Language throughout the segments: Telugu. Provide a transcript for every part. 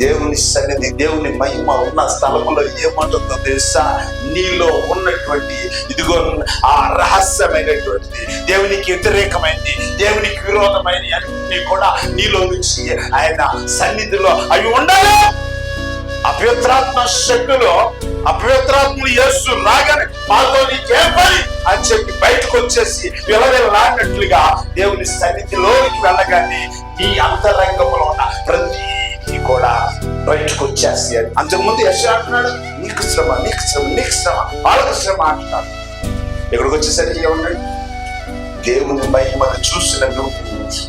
దేవుని సన్నిధి దేవుని మహిమ ఉన్న స్థలములో ఏమంటుందో తెలుసా? నీలో ఉన్నటువంటి ఇదిగో ఆ రహస్యమైనటువంటిది దేవునికి వ్యతిరేకమైనది దేవునికి విరోధమైన అన్ని కూడా నీలో నుంచి ఆయన సన్నిధిలో అవి ఉండాలి అపవిత్రాత్మ శక్తులు అపవిత్రాత్మలు యేసు రాగానే మాతో నీకేం పని అని చెప్పి బయటకు వచ్చేసి విలవిల్లాడినట్లుగా దేవుని సన్నిధిలోనికి వెళ్ళగానే నీ అంతర బయటకు అని అంతకుముందు యశ అంటున్నాడు నీకు శ్రమ నీకు శ్రమ నీకు శ్రమ వాళ్ళకు శ్రమ అంటున్నాడు. ఇక్కడికి వచ్చేసరికి ఏమన్నాడు దేవుని మహిమను చూసిన నువ్వు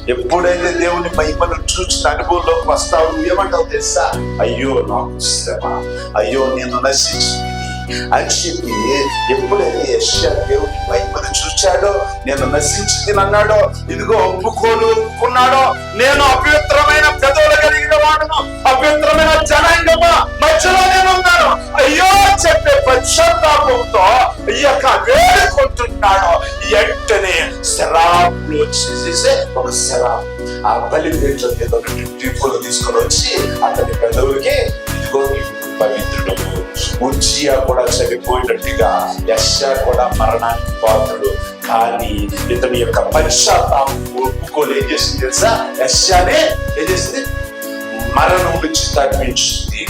ఎప్పుడైతే దేవుని మహిమను చూసిన అనుభవంలోకి వస్తావు నువ్వేమంటావు తెలుసా? అయ్యో నాకు శ్రమ అయ్యో నేను నశించింది అని చెప్పి ఎప్పుడైతే యశ్యా దేవుని మహిమను చూచాడో నేను నశించింది అన్నాడో ఇదిగో ఒప్పుకోను ఒప్పుకున్నాడో నేను వెంటనే శరాబులు ఒక శరాబ్ ఆ బలి పేరు ఏదో తీసుకొని వచ్చి అతని పెదవులకి ఇదిగో పవిత్రుడు ఉజ్జియా కూడా చనిపోయినట్టుగా యశ కూడా మరణానికి పాత్రుడు. కానీ ఇతని యొక్క పశ్చాత్తాపం ఒప్పుకొని ఏం చేసింది తెలుసా? యశానే ఏం చేసింది? మరణం నుంచి తప్పించింది.